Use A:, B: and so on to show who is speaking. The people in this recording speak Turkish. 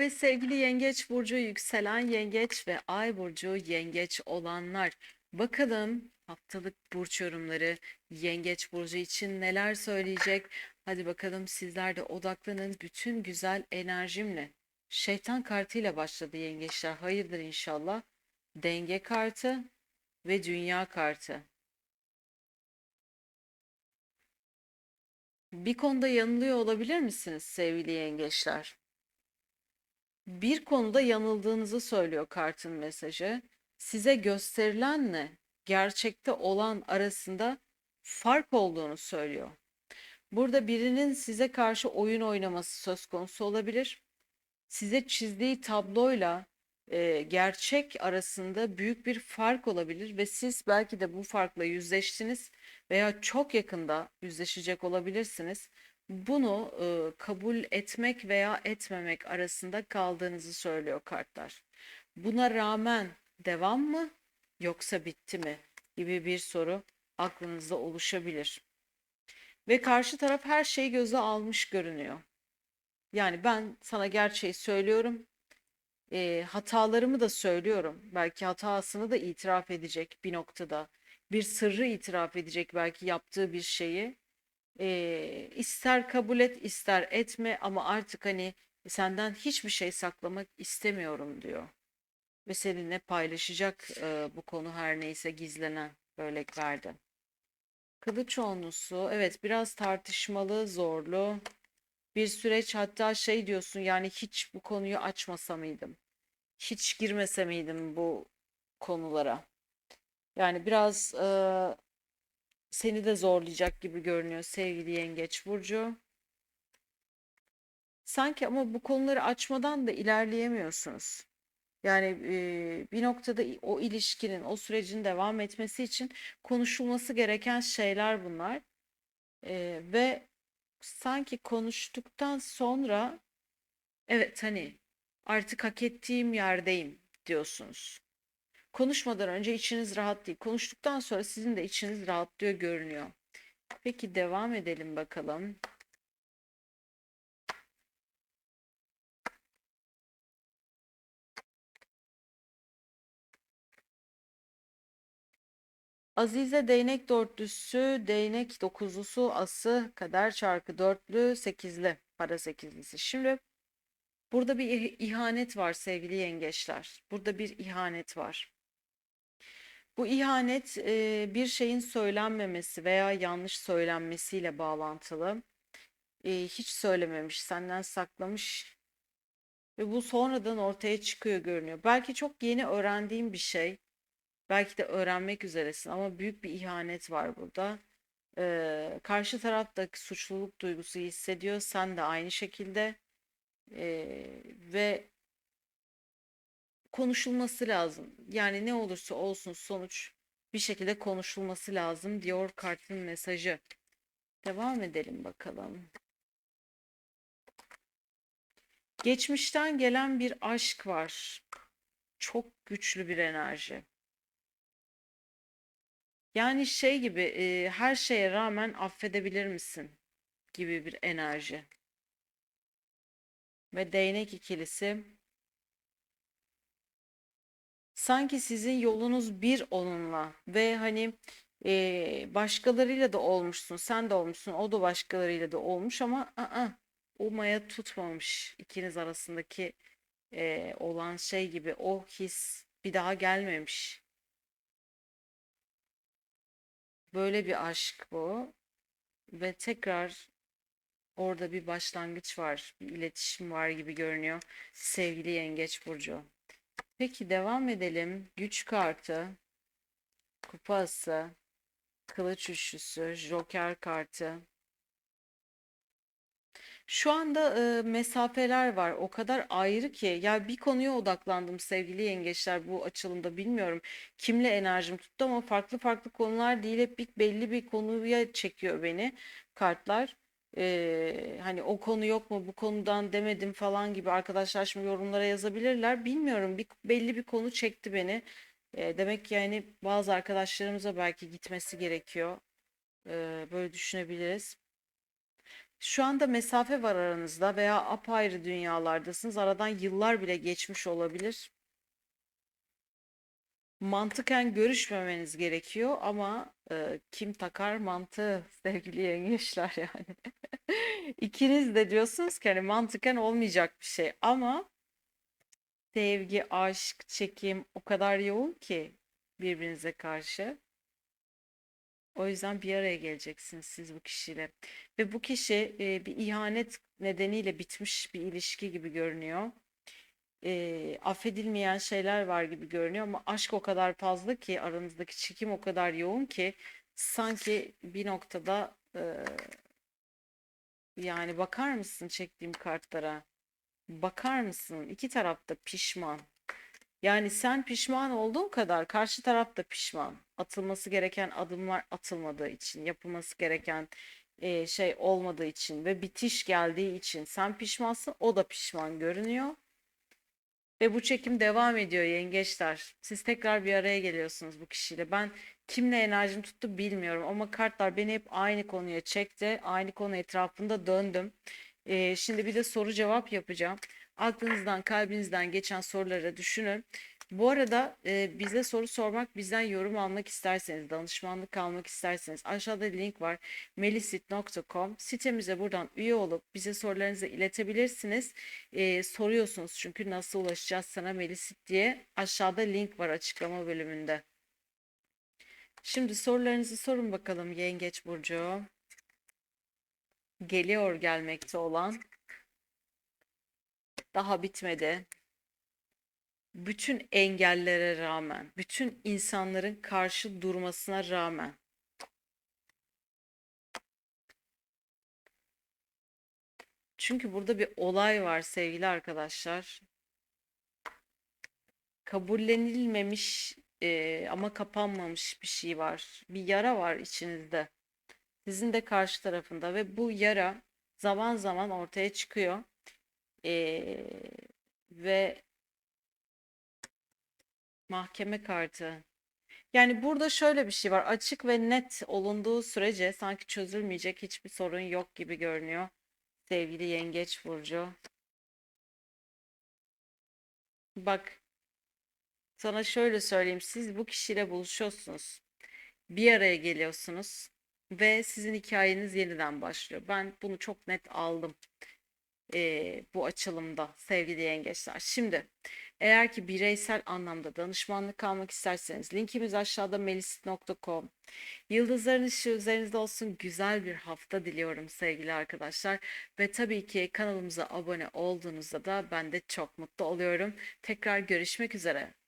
A: Ve sevgili Yengeç burcu yükselen Yengeç ve Ay burcu Yengeç olanlar. Bakalım haftalık burç yorumları Yengeç burcu için neler söyleyecek? Hadi bakalım sizler de odaklanın bütün güzel enerjimle. Şeytan kartıyla başladı Yengeçler. Hayırdır inşallah. Denge kartı ve dünya kartı. Bir konuda yanılıyor olabilir misiniz sevgili yengeçler? Bir konuda yanıldığınızı söylüyor kartın mesajı. Size gösterilenle gerçekte olan arasında fark olduğunu söylüyor. Burada birinin size karşı oyun oynaması söz konusu olabilir. Size çizdiği tabloyla e, gerçek arasında büyük bir fark olabilir ve siz belki de bu farkla yüzleştiniz veya çok yakında yüzleşecek olabilirsiniz. Bunu e, kabul etmek veya etmemek arasında kaldığınızı söylüyor kartlar. Buna rağmen devam mı yoksa bitti mi gibi bir soru aklınızda oluşabilir. Ve karşı taraf her şeyi göze almış görünüyor. Yani ben sana gerçeği söylüyorum. E, hatalarımı da söylüyorum. Belki hatasını da itiraf edecek bir noktada. Bir sırrı itiraf edecek belki yaptığı bir şeyi. E, ister kabul et ister etme ama artık hani senden hiçbir şey saklamak istemiyorum diyor. Ve seninle paylaşacak e, bu konu her neyse gizlenen örnek verdi. Kılıç onlusu evet biraz tartışmalı, zorlu bir süreç hatta şey diyorsun yani hiç bu konuyu açmasa mıydım? Hiç girmese miydim bu konulara? Yani biraz e, seni de zorlayacak gibi görünüyor sevgili Yengeç Burcu. Sanki ama bu konuları açmadan da ilerleyemiyorsunuz. Yani e, bir noktada o ilişkinin, o sürecin devam etmesi için konuşulması gereken şeyler bunlar. E, ve sanki konuştuktan sonra evet hani artık hak ettiğim yerdeyim diyorsunuz. Konuşmadan önce içiniz rahat değil. Konuştuktan sonra sizin de içiniz rahatlıyor görünüyor. Peki devam edelim bakalım. Azize değnek dörtlüsü, değnek dokuzlusu, ası, kader çarkı dörtlü, sekizli, para sekizlisi. Şimdi burada bir ihanet var sevgili yengeçler. Burada bir ihanet var. Bu ihanet e, bir şeyin söylenmemesi veya yanlış söylenmesiyle bağlantılı. E, hiç söylememiş, senden saklamış ve bu sonradan ortaya çıkıyor görünüyor. Belki çok yeni öğrendiğim bir şey. Belki de öğrenmek üzeresin ama büyük bir ihanet var burada. Ee, karşı taraf da suçluluk duygusu hissediyor. Sen de aynı şekilde. Ee, ve konuşulması lazım. Yani ne olursa olsun sonuç bir şekilde konuşulması lazım diyor kartın mesajı. Devam edelim bakalım. Geçmişten gelen bir aşk var. Çok güçlü bir enerji. Yani şey gibi e, her şeye rağmen affedebilir misin gibi bir enerji. Ve değnek ikilisi sanki sizin yolunuz bir onunla ve hani e, başkalarıyla da olmuşsun sen de olmuşsun o da başkalarıyla da olmuş ama ı o maya tutmamış ikiniz arasındaki e, olan şey gibi o his bir daha gelmemiş. Böyle bir aşk bu. Ve tekrar orada bir başlangıç var. Bir iletişim var gibi görünüyor. Sevgili Yengeç Burcu. Peki devam edelim. Güç kartı. Kupası. Kılıç üçlüsü. Joker kartı. Şu anda e, mesafeler var. O kadar ayrı ki. Ya bir konuya odaklandım sevgili yengeçler bu açılımda. Bilmiyorum kimle enerjim tuttu ama farklı farklı konular değil. Hep bir, belli bir konuya çekiyor beni kartlar. E, hani o konu yok mu bu konudan demedim falan gibi arkadaşlar şimdi yorumlara yazabilirler. Bilmiyorum bir, belli bir konu çekti beni. E, demek ki yani bazı arkadaşlarımıza belki gitmesi gerekiyor. E, böyle düşünebiliriz. Şu anda mesafe var aranızda veya apayrı dünyalardasınız. Aradan yıllar bile geçmiş olabilir. Mantıken görüşmemeniz gerekiyor ama e, kim takar mantığı sevgili yengeçler yani. İkiniz de diyorsunuz ki hani mantıken olmayacak bir şey ama sevgi, aşk, çekim o kadar yoğun ki birbirinize karşı. O yüzden bir araya geleceksiniz siz bu kişiyle. Ve bu kişi e, bir ihanet nedeniyle bitmiş bir ilişki gibi görünüyor. E, affedilmeyen şeyler var gibi görünüyor ama aşk o kadar fazla ki aranızdaki çekim o kadar yoğun ki sanki bir noktada e, yani bakar mısın çektiğim kartlara? Bakar mısın? İki taraf da pişman. Yani sen pişman olduğun kadar karşı taraf da pişman. Atılması gereken adımlar atılmadığı için, yapılması gereken e, şey olmadığı için ve bitiş geldiği için sen pişmansın, o da pişman görünüyor. Ve bu çekim devam ediyor yengeçler. Siz tekrar bir araya geliyorsunuz bu kişiyle. Ben kimle enerjim tuttu bilmiyorum ama kartlar beni hep aynı konuya çekti. Aynı konu etrafında döndüm. Ee, şimdi bir de soru cevap yapacağım. Aklınızdan, kalbinizden geçen soruları düşünün. Bu arada e, bize soru sormak, bizden yorum almak isterseniz, danışmanlık almak isterseniz aşağıda link var. melisit.com sitemize buradan üye olup bize sorularınızı iletebilirsiniz. E, soruyorsunuz çünkü nasıl ulaşacağız sana Melisit diye aşağıda link var açıklama bölümünde. Şimdi sorularınızı sorun bakalım Yengeç Burcu. Geliyor gelmekte olan. Daha bitmedi bütün engellere rağmen, bütün insanların karşı durmasına rağmen Çünkü burada bir olay var sevgili arkadaşlar. Kabullenilmemiş e, ama kapanmamış bir şey var. Bir yara var içinizde. Sizin de karşı tarafında ve bu yara zaman zaman ortaya çıkıyor. E, ve Mahkeme kartı. Yani burada şöyle bir şey var. Açık ve net olunduğu sürece sanki çözülmeyecek hiçbir sorun yok gibi görünüyor. Sevgili Yengeç Burcu. Bak, sana şöyle söyleyeyim. Siz bu kişiyle buluşuyorsunuz. Bir araya geliyorsunuz ve sizin hikayeniz yeniden başlıyor. Ben bunu çok net aldım e, bu açılımda sevgili yengeçler. Şimdi eğer ki bireysel anlamda danışmanlık almak isterseniz linkimiz aşağıda melisit.com. Yıldızların ışığı üzerinizde olsun. Güzel bir hafta diliyorum sevgili arkadaşlar. Ve tabii ki kanalımıza abone olduğunuzda da ben de çok mutlu oluyorum. Tekrar görüşmek üzere.